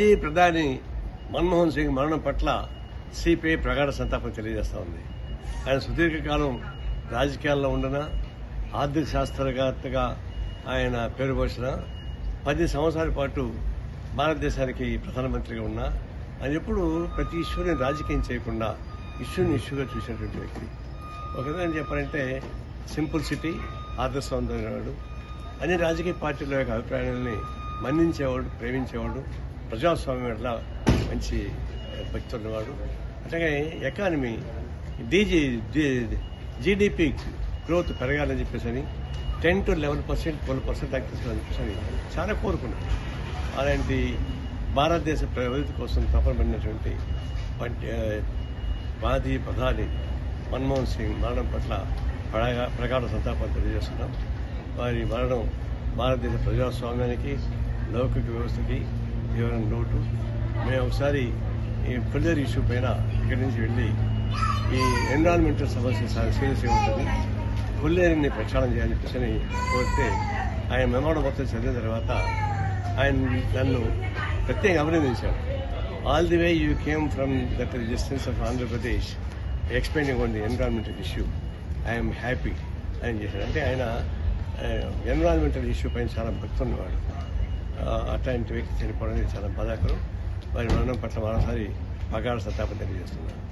మాజీ ప్రధాని మన్మోహన్ సింగ్ మరణం పట్ల సిపిఐ ప్రగాఢ సంతాపం తెలియజేస్తా ఉంది. ఆయన సుదీర్ఘకాలం రాజకీయాల్లో ఉండన ఆర్థిక శాస్త్రవేత్తగా ఆయన పేరు పోసిన పది సంవత్సరాల పాటు భారతదేశానికి ప్రధానమంత్రిగా ఉన్నా ఆయన ఎప్పుడు ప్రతి ఇష్యూని రాజకీయం చేయకుండా ఇష్యూని ఇష్యూగా చూసినటువంటి వ్యక్తి. ఒక విధంగా చెప్పాలంటే సింపుల్ సిటీ ఆదర్శవంతమైనవాడు అన్ని రాజకీయ పార్టీల యొక్క అభిప్రాయాలని మన్నించేవాడు ప్రేమించేవాడు ప్రజాస్వామ్యం ఎట్లా మంచి భక్తి ఉన్నవాడు అట్లాగే ఎకానమీ డీజీ జీడిపి గ్రోత్ పెరగాలని చెప్పేసి ten to eleven percent twelve percent దాకా తీసుకుని చెప్పేసి చాలా కోరుకున్నాను అలాంటి భారతదేశ ప్రగతి కోసం తపన పడినటువంటి మాజీ ప్రధాని మన్మోహన్ సింగ్ మరణం పట్ల ప్రగా ప్రగాఢ సంతాపం తెలియజేస్తున్నాం. వారి మరణం భారతదేశ ప్రజాస్వామ్యానికి లౌకిక వ్యవస్థకి వివరణ నోటు మేము ఒకసారి ఈ ఫిల్డర్ ఇష్యూ పైన ఇక్కడి నుంచి వెళ్ళి ఈ ఎన్విరాన్మెంటల్ సమస్య చాలా సీరియస్ ఉంటుంది. ఫుల్లేరిని ప్రక్షాళన చేయాలని చెప్పని కోరితే ఆయన మెమోడం మొత్తం చదివిన తర్వాత ఆయన నన్ను ప్రత్యేకంగా అభినందించాడు all the way you came from that distance of Andhra Pradesh explaining on the environmental issue I'm happy అని చేశాడు అంటే ఆయన eh, ఎన్విరాన్మెంటల్ ఇష్యూ పైన చాలా భక్తున్నవాడు అట్లాంటి వ్యక్తి చనిపోవడం అనేది చాలా బాధాకరం. వారి మరణం పట్ల మరోసారి పగాఢ సంతాపం తెలియజేస్తున్నాను